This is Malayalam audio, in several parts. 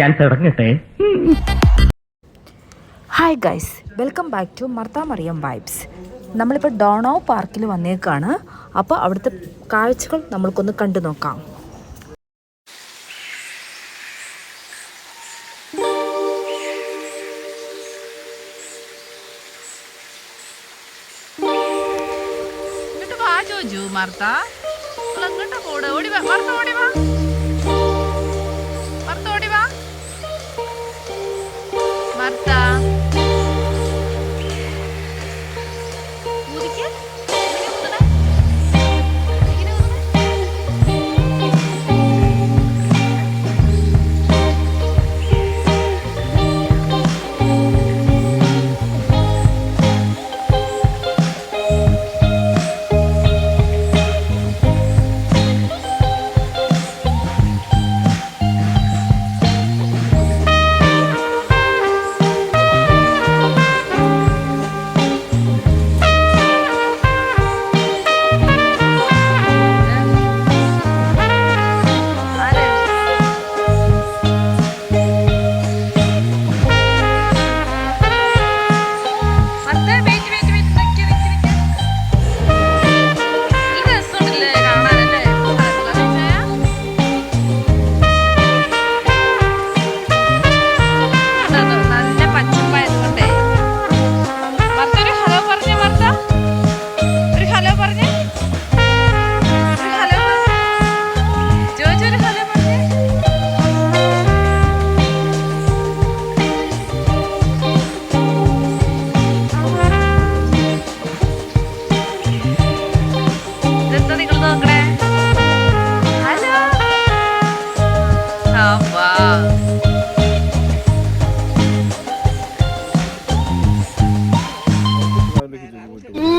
ഞാൻ തുടങ്ങട്ടെ hi guys welcome back to Marthamariyam vibes നമ്മളിപ്പോൾ ഡോണോ പാർക്കിൽ വന്നേക്കാണ്. അപ്പോൾ അവിടുത്തെ കാഴ്ചകൾ നമ്മൾക്കൊന്ന് കണ്ടു നോക്കാം. ഇങ്ങോട്ട് വാ മാർത്ത. എങ്ങോട്ടാ പോട് ഓടി വാ മാർത്ത ഓടി വാ.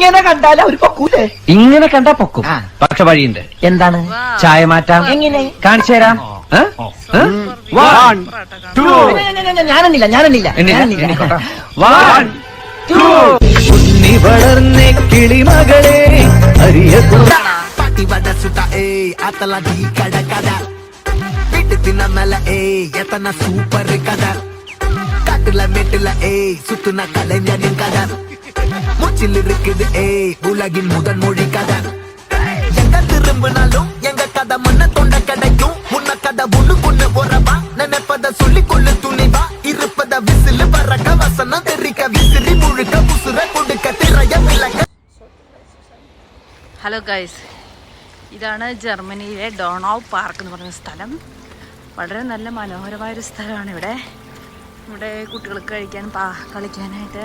ഇങ്ങനെ കണ്ടാല ഒരു പൊക്കൂലേ? ഇങ്ങനെ കണ്ടാ പൊക്കും. പക്ഷെ വഴിയുണ്ട്. എന്താണ്? ചായ മാറ്റാം. എങ്ങനെ? കാണിച്ചു തരാം. ഏ? ഏ? One, two, ഞാനെന്നില്ല ഞാനെന്നില്ല എന്നില്ല, ഞാനെന്നില്ല എനിക്കോട്ടെ. one, two. ഉണ്ണി വളർന്നേ ഏ സൂപ്പർ കട. കട്ടില മെട്ടില ഏ സുത്തുന്ന കലഞ്ഞ കട. மூச்சில் இருக்குது ஏய் உலகின் முதன் மொழி கதை எங்க திரும்பினாலும் எங்க கதை முன்ன தொண்ட கிடைக்கும் முன்ன கதை ஒண்ணு கொண்டு போறவா நினைப்பத சொல்லி கொள்ளு துணிவா இருப்பத விசிலு பறக்க வசனம் தெரிக்க விசிறி முழுக்க புசுர கொடுக்க திரைய விளக்க ഹലോ ഗൈസ് ഇതാണ് ജർമ്മനിയിലെ ഡോണാവ് പാർക്ക് എന്ന് പറയുന്ന സ്ഥലം വളരെ നല്ല മനോഹരമായൊരു സ്ഥലമാണ് ഇവിടെ ഇവിടെ കുട്ടികൾക്ക് കഴിക്കാൻ പാ കളിക്കാനായിട്ട്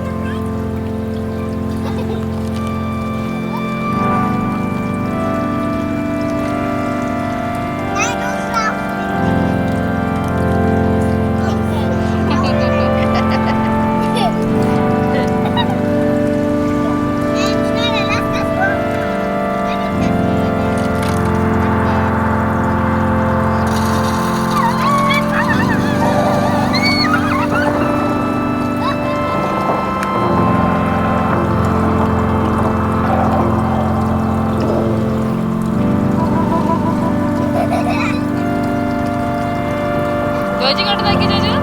ജോജി ഇങ്ങോട്ട് നോക്കി